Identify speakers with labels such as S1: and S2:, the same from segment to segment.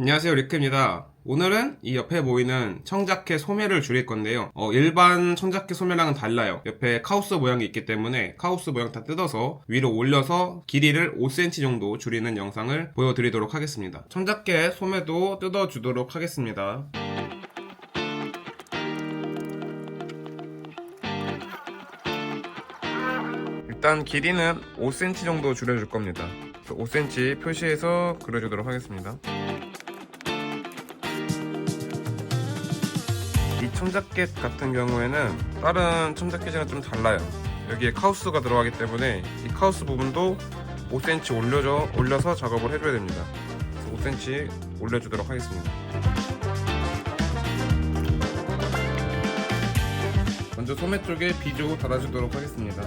S1: 안녕하세요 리크입니다. 오늘은 이 옆에 보이는 청자켓 소매를 줄일 건데요. 어, 일반 청자켓 소매랑은 달라요. 옆에 카우스 모양이 있기 때문에 카우스 모양 다 뜯어서 위로 올려서 길이를 5cm 정도 줄이는 영상을 보여드리도록 하겠습니다. 청자켓 소매도 뜯어주도록 하겠습니다. 일단 길이는 5cm 정도 줄여줄 겁니다. 5cm 표시해서 그려주도록 하겠습니다 이 청자켓 같은 경우에는 다른 청자켓이랑 좀 달라요. 여기에 카우스가 들어가기 때문에 이 카우스 부분도 5cm 올려줘, 올려서 작업을 해줘야 됩니다. 그래서 5cm 올려주도록 하겠습니다. 먼저 소매 쪽에 비조 달아주도록 하겠습니다.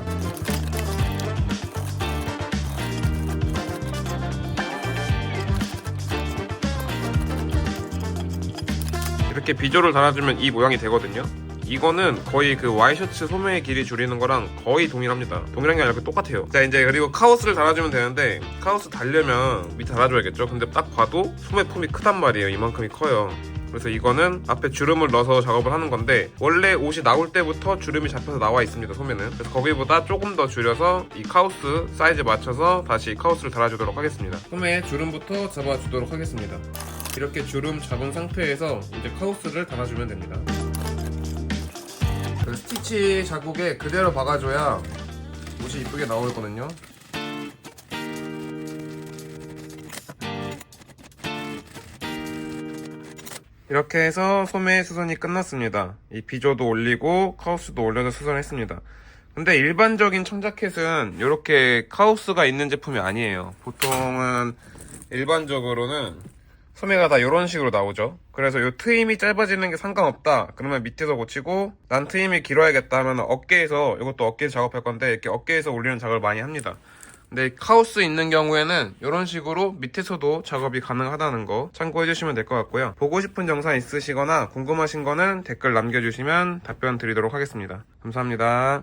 S1: 이렇게 비조를 달아주면 이 모양이 되거든요. 이거는 거의 그 와이셔츠 소매의 길이 줄이는 거랑 거의 동일합니다. 동일한 게 아니라 똑같아요. 자 이제 그리고 카우스를 달아주면 되는데 카우스 달려면 밑에 달아줘야겠죠. 근데 딱 봐도 소매 품이 크단 말이에요. 이만큼이 커요. 그래서 이거는 앞에 주름을 넣어서 작업을 하는 건데 원래 옷이 나올 때부터 주름이 잡혀서 나와 있습니다 소매는 그래서 거기보다 조금 더 줄여서 이 카우스 사이즈 맞춰서 다시 카우스를 달아주도록 하겠습니다 소매에 주름부터 잡아주도록 하겠습니다 이렇게 주름 잡은 상태에서 이제 카우스를 달아주면 됩니다 그 스티치 자국에 그대로 박아줘야 옷이 이쁘게 나오거든요 이렇게 해서 소매 수선이 끝났습니다. 이 비조도 올리고 카우스도 올려서 수선했습니다. 근데 일반적인 청자켓은 이렇게 카우스가 있는 제품이 아니에요. 보통은 일반적으로는 소매가 다 이런 식으로 나오죠. 그래서 이 트임이 짧아지는 게 상관없다. 그러면 밑에서 고치고 난 트임이 길어야겠다 하면 어깨에서 이것도 어깨에서 작업할 건데 이렇게 어깨에서 올리는 작업을 많이 합니다. 근데 카우스 있는 경우에는 이런 식으로 밑에서도 작업이 가능하다는 거 참고해 주시면 될 것 같고요. 보고 싶은 영상 있으시거나 궁금하신 거는 댓글 남겨주시면 답변 드리도록 하겠습니다. 감사합니다.